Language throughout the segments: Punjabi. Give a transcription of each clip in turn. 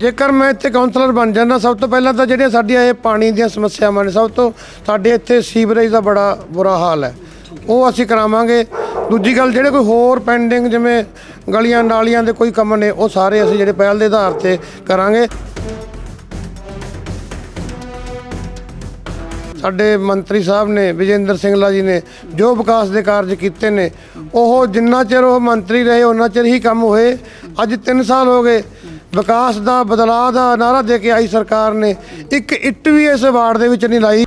ਜੇਕਰ ਮੈਂ ਇੱਥੇ ਕਾਉਂਸਲਰ ਬਣ ਜਾਂਦਾ, ਸਭ ਤੋਂ ਪਹਿਲਾਂ ਤਾਂ ਜਿਹੜੀਆਂ ਸਾਡੀਆਂ ਇਹ ਪਾਣੀ ਦੀਆਂ ਸਮੱਸਿਆਵਾਂ ਨੇ, ਸਭ ਤੋਂ ਸਾਡੇ ਇੱਥੇ ਸੀਵਰੇਜ ਦਾ ਬੜਾ ਬੁਰਾ ਹਾਲ ਹੈ। ਉਹ ਅਸੀਂ ਕਰਾਵਾਂਗੇ। ਦੂਜੀ ਗੱਲ, ਜਿਹੜੇ ਕੋਈ ਹੋਰ ਪੈਂਡਿੰਗ ਜਿਵੇਂ ਗਲੀਆਂ ਨਾਲੀਆਂ ਦੇ ਕੋਈ ਕੰਮ ਨੇ, ਉਹ ਸਾਰੇ ਅਸੀਂ ਜਿਹੜੇ ਪਹਿਲ ਦੇ ਆਧਾਰ ਤੇ ਕਰਾਂਗੇ। ਸਾਡੇ ਮੰਤਰੀ ਸਾਹਿਬ ਨੇ, ਵਿਜੇਂਦਰ ਸਿੰਘਲਾ ਜੀ ਨੇ ਜੋ ਵਿਕਾਸ ਦੇ ਕਾਰਜ ਕੀਤੇ ਨੇ, ਉਹ ਜਿੰਨਾ ਚਿਰ ਉਹ ਮੰਤਰੀ ਰਹੇ ਉਹਨਾਂ ਚਿਰ ਹੀ ਕੰਮ ਹੋਏ। ਅੱਜ 3 ਸਾਲ ਹੋ ਗਏ, ਵਿਕਾਸ ਦਾ ਬਦਲਾਅ ਦਾ ਨਾਰਾ ਦੇ ਕੇ ਆਈ ਸਰਕਾਰ ਨੇ। ਇੱਕ ਇੱਟ ਵੀ ਇਸ ਵਾਰਡ ਦੇ ਵਿੱਚ ਨਹੀਂ ਲਾਈ।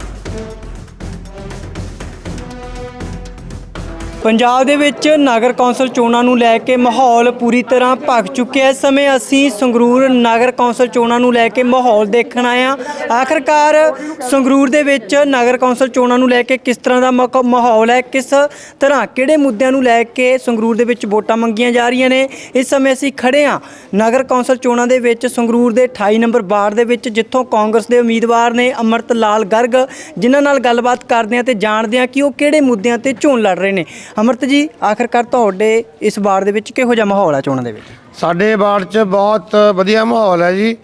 ਪੰਜਾਬ ਦੇ ਵਿੱਚ ਨਗਰ ਕੌਂਸਲ ਚੋਣਾਂ ਨੂੰ ਲੈ ਕੇ ਮਾਹੌਲ ਪੂਰੀ ਤਰ੍ਹਾਂ ਭਖ ਚੁੱਕਿਆ ਇਸ ਸਮੇਂ ਅਸੀਂ ਸੰਗਰੂਰ ਨਗਰ ਕੌਂਸਲ ਚੋਣਾਂ ਨੂੰ ਲੈ ਕੇ ਮਾਹੌਲ ਦੇਖਣ ਆਏ ਹਾਂ। ਆਖਰਕਾਰ ਸੰਗਰੂਰ ਦੇ ਵਿੱਚ ਨਗਰ ਕੌਂਸਲ ਚੋਣਾਂ ਨੂੰ ਲੈ ਕੇ ਕਿਸ ਤਰ੍ਹਾਂ ਦਾ ਮਕ ਮਾਹੌਲ ਹੈ? ਕਿਸ ਤਰ੍ਹਾਂ, ਕਿਹੜੇ ਮੁੱਦਿਆਂ ਨੂੰ ਲੈ ਕੇ ਸੰਗਰੂਰ ਦੇ ਵਿੱਚ ਵੋਟਾਂ ਮੰਗੀਆਂ ਜਾ ਰਹੀਆਂ ਨੇ? ਇਸ ਸਮੇਂ ਅਸੀਂ ਖੜੇ ਹਾਂ। ਨਗਰ ਕੌਂਸਲ ਚੋਣਾਂ ਦੇ ਵਿੱਚ ਸੰਗਰੂਰ ਦੇ 28 ਨੰਬਰ ਵਾਰਡ ਦੇ ਵਿੱਚ, ਜਿੱਥੋਂ ਕਾਂਗਰਸ ਦੇ ਉਮੀਦਵਾਰ ਨੇ ਅਮਰਤ ਲਾਲ ਗਰਗ, ਜਿਨ੍ਹਾਂ ਨਾਲ ਗੱਲਬਾਤ ਕਰਦੇ ਹਾਂ ਤੇ ਜਾਣਦੇ ਹਾਂ ਕਿ ਉਹ ਕਿਹੜੇ ਮੁੱਦਿਆਂ ਤੇ ਚੋਣ ਲੜ ਰਹੇ ਨੇ। ਅਮਰਤ ਜੀ ਆਖਰਕਾਰ ਤੁਹਾਡੇ ਇਸ ਵਾਰਡ ਦੇ ਵਿੱਚ ਕਿਹੋ ਜਿਹਾ ਮਾਹੌਲ ਹੈ ਚੋਣਾਂ ਦੇ ਵਿੱਚ? ਸਾਡੇ ਵਾਰਡ 'ਚ ਬਹੁਤ ਵਧੀਆ ਮਾਹੌਲ ਹੈ ਜੀ।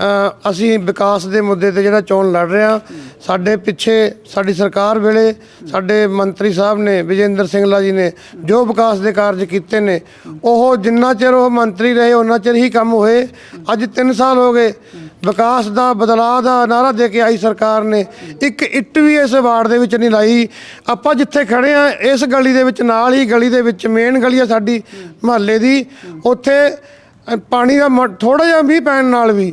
ਅ, ਅਸੀਂ ਵਿਕਾਸ ਦੇ ਮੁੱਦੇ ਤੇ ਜਿਹੜਾ ਚੋਣ ਲੜ ਰਹੇ ਹਾਂ ਸਾਡੇ ਪਿੱਛੇ ਸਾਡੀ ਸਰਕਾਰ ਵੇਲੇ ਸਾਡੇ ਮੰਤਰੀ ਸਾਹਿਬ ਨੇ ਵਿਜੇਂਦਰ ਸਿੰਘਲਾ ਜੀ ਨੇ ਜੋ ਵਿਕਾਸ ਦੇ ਕਾਰਜ ਕੀਤੇ ਨੇ ਉਹ ਜਿੰਨਾ ਚਿਰ ਉਹ ਮੰਤਰੀ ਰਹੇ ਉਹਨਾਂ ਚਿਰ ਹੀ ਕੰਮ ਹੋਏ। ਅੱਜ 3 ਸਾਲ ਹੋ ਗਏ। ਵਿਕਾਸ ਦਾ, ਬਦਲਾਅ ਦਾ ਨਾਰਾ ਦੇ ਕੇ ਆਈ ਸਰਕਾਰ ਨੇ। ਇੱਕ ਇੱਟ ਵੀ ਇਸ ਵਾਰਡ ਦੇ ਵਿੱਚ ਨਹੀਂ ਲਾਈ। ਆਪਾਂ ਜਿੱਥੇ ਖੜੇ ਆ, ਇਸ ਗਲੀ ਦੇ ਵਿੱਚ, ਨਾਲ ਹੀ ਗਲੀ ਦੇ ਵਿੱਚ ਮੇਨ ਗਲੀ ਆ ਸਾਡੀ, ਮਹੱਲੇ ਦੀ। ਉੱਥੇ ਪਾਣੀ ਦਾ ਥੋੜਾ ਜਿਹਾ ਵੀ ਪੈਣ ਨਾਲ ਵੀ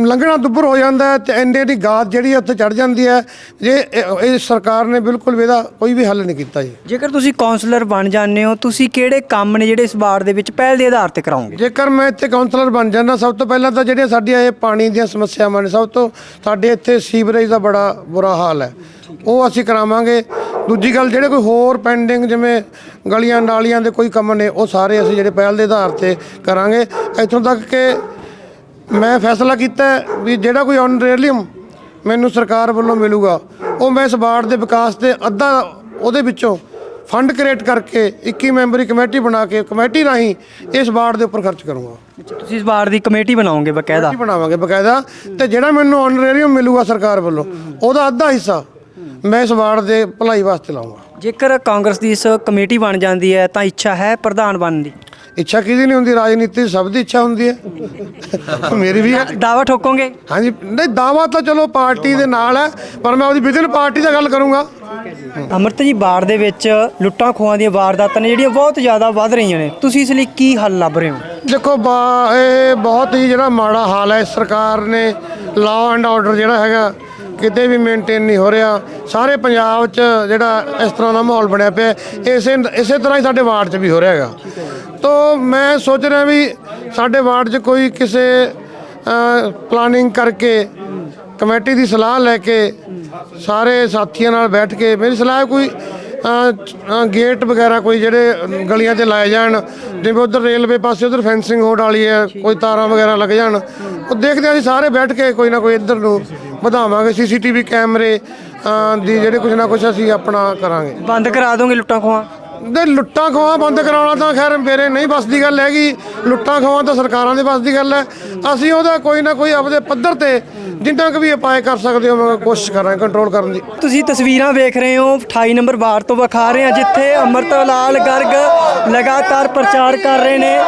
ਲੰਘਣਾ ਦੁੱਬਰ ਹੋ ਜਾਂਦਾ ਹੈ ਤੇ ਇੰਨੇ ਦੀ ਗਾਦ ਜਿਹੜੀ ਉੱਥੇ ਚੜ ਜਾਂਦੀ ਹੈ। ਜੇ ਇਹ ਇਹ ਸਰਕਾਰ ਨੇ ਬਿਲਕੁਲ ਵੀ ਇਹਦਾ ਕੋਈ ਵੀ ਹੱਲ ਨਹੀਂ ਕੀਤਾ ਜੀ। ਜੇਕਰ ਤੁਸੀਂ ਕਾਉਂਸਲਰ ਬਣ ਜਾਂਦੇ ਹੋ ਤੁਸੀਂ ਕਿਹੜੇ ਕੰਮ ਨੇ ਜਿਹੜੇ ਇਸ ਵਾਰਡ ਦੇ ਵਿੱਚ ਪਹਿਲ ਦੇ ਆਧਾਰ ਤੇ ਕਰਾਓਗੇ? ਜੇਕਰ ਮੈਂ ਇੱਥੇ ਕਾਉਂਸਲਰ ਬਣ ਜਾਂਦਾ ਸਭ ਤੋਂ ਪਹਿਲਾਂ ਤਾਂ ਜਿਹੜੀਆਂ ਸਾਡੀਆਂ ਇਹ ਪਾਣੀ ਦੀਆਂ ਸਮੱਸਿਆਵਾਂ ਨੇ ਸਭ ਤੋਂ ਸਾਡੇ ਇੱਥੇ ਸੀਵਰੇਜ ਦਾ ਬੜਾ ਬੁਰਾ ਹਾਲ ਹੈ। ਉਹ ਅਸੀਂ ਕਰਾਵਾਂਗੇ। ਦੂਜੀ ਗੱਲ ਜਿਹੜੇ ਕੋਈ ਹੋਰ ਪੈਂਡਿੰਗ ਜਿਵੇਂ ਗਲੀਆਂ ਨਾਲੀਆਂ ਦੇ ਕੋਈ ਕੰਮ ਨੇ ਉਹ ਸਾਰੇ ਅਸੀਂ ਜਿਹੜੇ ਪਹਿਲ ਦੇ ਆਧਾਰ ਤੇ ਕਰਾਂਗੇ। ਇੱਥੋਂ ਤੱਕ ਕਿ ਮੈਂ ਫੈਸਲਾ ਕੀਤਾ ਵੀ ਜਿਹੜਾ ਕੋਈ ਆਨਰੇਲੀਅਮ ਮੈਨੂੰ ਸਰਕਾਰ ਵੱਲੋਂ ਮਿਲੂਗਾ ਉਹ ਮੈਂ ਇਸ ਵਾਰਡ ਦੇ ਵਿਕਾਸ ਤੇ ਅੱਧਾ ਉਹਦੇ ਵਿੱਚੋਂ ਫੰਡ ਕ੍ਰੀਏਟ ਕਰਕੇ 21 ਮੈਂਬਰੀ ਕਮੇਟੀ ਬਣਾ ਕੇ ਕਮੇਟੀ ਰਾਹੀਂ ਇਸ ਵਾਰਡ ਦੇ ਉੱਪਰ ਖਰਚ ਕਰੂੰਗਾ। ਤੁਸੀਂ ਇਸ ਵਾਰਡ ਦੀ ਕਮੇਟੀ ਬਣਾਓਗੇ ਬਕਾਇਦਾ? ਬਣਾਵਾਂਗੇ ਬਕਾਇਦਾ ਤੇ ਜਿਹੜਾ ਮੈਨੂੰ ਆਨਰੇਰੀਅਮ ਮਿਲੂਗਾ ਸਰਕਾਰ ਵੱਲੋਂ ਉਹਦਾ ਅੱਧਾ ਹਿੱਸਾ ਮੈਂ ਇਸ ਵਾਰਡ ਦੇ ਭਲਾਈ ਵਾਸਤੇ ਲਾਉਂਗਾ। ਜੇਕਰ ਕਾਂਗਰਸ ਦੀ ਇਸ ਕਮੇਟੀ ਬਣ ਜਾਂਦੀ ਹੈ ਤਾਂ ਇੱਛਾ ਹੈ ਪ੍ਰਧਾਨ ਬਣਨ ਦੀ। ਇੱਛਾ ਕਿਹਦੀ ਨਹੀਂ ਹੁੰਦੀ? ਰਾਜਨੀਤੀ ਸਭ ਦੀ ਇੱਛਾ ਹੁੰਦੀ ਹੈ। ਮੇਰੀ ਵੀ ਹੈ। ਦਾਵਾ ਠੋਕੋਗੇ? ਹਾਂਜੀ ਨਹੀਂ ਦਾਵਾ ਤਾਂ ਚਲੋ ਪਾਰਟੀ ਦੇ ਨਾਲ ਹੈ ਪਰ ਮੈਂ ਉਹਦੀ ਵਿਦਨ ਪਾਰਟੀ ਦਾ ਗੱਲ ਕਰੂੰਗਾ। ਅਮਰਤ ਜੀ ਬਾੜ ਦੇ ਵਿੱਚ ਲੁੱਟਾਂ ਖੋਹਾਂ ਦੀਆਂ ਵਾਰਦਾਤਾਂ ਨੇ ਜਿਹੜੀਆਂ ਬਹੁਤ ਜ਼ਿਆਦਾ ਵੱਧ ਰਹੀਆਂ ਨੇ। ਤੁਸੀਂ ਇਸ ਲਈ ਕੀ ਹੱਲ ਲੱਭ ਰਹੇ ਹੋ? ਦੇਖੋ ਬਾ- ਇਹ ਬਹੁਤ ਹੀ ਜਿਹੜਾ ਮਾੜਾ ਹਾਲ ਹੈ। ਸਰਕਾਰ ਨੇ ਲਾਅ ਐਂਡ ਆਰਡਰ ਜਿਹੜਾ ਹੈਗਾ ਕਿਤੇ ਵੀ ਮੇਨਟੇਨ ਨਹੀਂ ਹੋ ਰਿਹਾ। ਸਾਰੇ ਪੰਜਾਬ 'ਚ ਜਿਹੜਾ ਇਸ ਤਰ੍ਹਾਂ ਦਾ ਮਾਹੌਲ ਬਣਿਆ ਪਿਆ ਇਸੇ ਇਸੇ ਤਰ੍ਹਾਂ ਹੀ ਸਾਡੇ ਵਾਰਡ 'ਚ ਵੀ ਹੋ ਰਿਹਾ ਹੈਗਾ। ਤੋ ਮੈਂ ਸੋਚ ਰਿਹਾ ਵੀ ਸਾਡੇ ਵਾਰਡ 'ਚ ਕੋਈ ਕਿਸੇ ਪਲਾਨਿੰਗ ਕਰਕੇ ਕਮੇਟੀ ਦੀ ਸਲਾਹ ਲੈ ਕੇ ਸਾਰੇ ਸਾਥੀਆਂ ਨਾਲ ਬੈਠ ਕੇ, ਮੇਰੀ ਸਲਾਹ ਕੋਈ ਗੇਟ ਵਗੈਰਾ ਕੋਈ ਜਿਹੜੇ ਗਲੀਆਂ ਤੇ ਲਾਏ ਜਾਣ, ਜਿਵੇਂ ਉਧਰ ਰੇਲਵੇ ਪਾਸੇ ਉਧਰ ਫੈਂਸਿੰਗ ਹੋਣ ਵਾਲੀ ਹੈ, ਕੋਈ ਤਾਰਾਂ ਵਗੈਰਾ ਲੱਗ ਜਾਣ, ਉਹ ਦੇਖਦੇ ਹਾਂ ਅਸੀਂ ਸਾਰੇ ਬੈਠ ਕੇ ਕੋਈ ਨਾ ਕੋਈ ਇੱਧਰ ਨੂੰ ਵਧਾਵਾਂਗੇ ਸੀਸੀਟੀਵੀ ਕੈਮਰੇ ਦੀ ਜਿਹੜੇ ਕੁਝ ਨਾ ਕੁਝ ਅਸੀਂ ਆਪਣਾ ਕਰਾਂਗੇ। ਬੰਦ ਕਰਾ ਦੋਗੇ ਲੁੱਟਾਂ ਖੋਹਾਂ? ਦੇ ਲੁੱਟਾਂ ਖੋਹਾਂ ਬੰਦ ਕਰਾਉਣਾ ਤਾਂ ਖੈਰ ਮੇਰੇ ਨਹੀਂ ਬਸ ਦੀ ਗੱਲ ਹੈਗੀ ਲੁੱਟਾਂ ਖੋਹਾਂ ਤਾਂ ਸਰਕਾਰਾਂ ਦੇ ਬਸ ਦੀ ਗੱਲ ਹੈ। ਅਸੀਂ ਉਹਦਾ ਕੋਈ ਨਾ ਕੋਈ ਆਪਦੇ ਪੱਧਰ ਤੇ ਜਿੰਨਾ ਕੁ ਵੀ ਉਪਾਅ ਕਰ ਸਕਦੇ ਹੋ ਮੈਂ ਕੋਸ਼ਿਸ਼ ਕਰਾਂਗੇ ਕੰਟਰੋਲ ਕਰਨ ਦੀ। ਤੁਸੀਂ ਤਸਵੀਰਾਂ ਵੇਖ ਰਹੇ ਹੋ 28 ਨੰਬਰ ਵਾਰਡ ਤੋਂ ਵਿਖਾ ਰਹੇ ਹਾਂ ਜਿੱਥੇ ਅਮਰਤ ਲਾਲ ਗਰਗ ਲਗਾਤਾਰ ਪ੍ਰਚਾਰ ਕਰ ਰਹੇ ਨੇ।